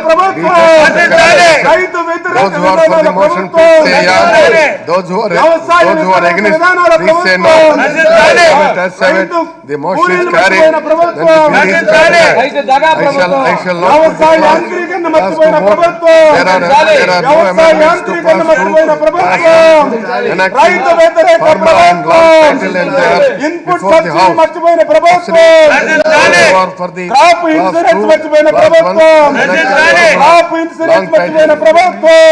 Proboco! Those who are for the motion, ప్రభుత్వం please say yeah. Those who are, those who are against, please say no. as seven, The motion is carried. Then the bill is carried. I shall, I shall not. put it Ask to vote. There are, there are no amendments to pass through. ప్రభుత్వం Enacting farmer and land title and input before the house. Those who are for the crop class two, class one. Crop insurance Long title.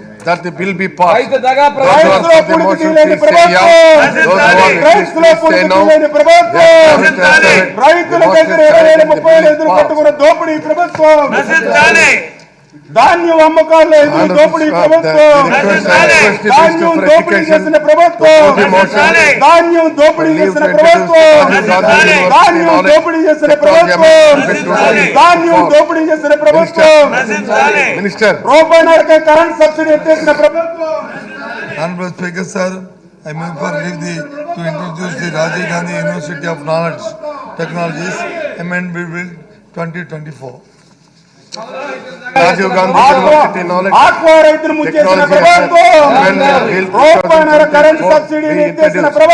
that the bill be passed. Those who are the motion, please say. ప్రభుత్వం Those who are against, రైతుల please say no. రైతుల The motion దగ్గర ఇరవై the ముప్పై passed. కట్టుకున్న దోపిడీ ప్రభుత్వం. ధాన్యం అమ్మకాల్లో ఎదురు And దోపిడీ the- ప్రభుత్వం the request, I request the Minister ధాన్యం for దోపిడీ Education చేసిన ప్రభుత్వం the motion. రచించాలి. ధాన్యం దోపిడీ Leave చేసిన to ప్రభుత్వం introduce the Gaന്ധీ University ధాన్యం knowledge దోపిడీ చేసిన technology ప్రభుత్వం amendment ధాన్యం 2024. దోపిడీ చేసిన ప్రభుత్వం రచించాలి. Minister, రూపాయి నరకే కరెంట్ సబ్సిడీ ఎత్తేసిన ప్రభుత్వం Honorable Speaker, sir, I move for leave the, to introduce the Rajiv Gandhi University of Knowledge Technologies Amendment Bill 2024. Rajiv Gandhi University knowledge. Aqua రైతులు ముంచేసిన ప్రభుత్వం కరెంట్ 2024 సబ్సిడీని be ఎత్తేసిన introduced. ప్రభుత్వం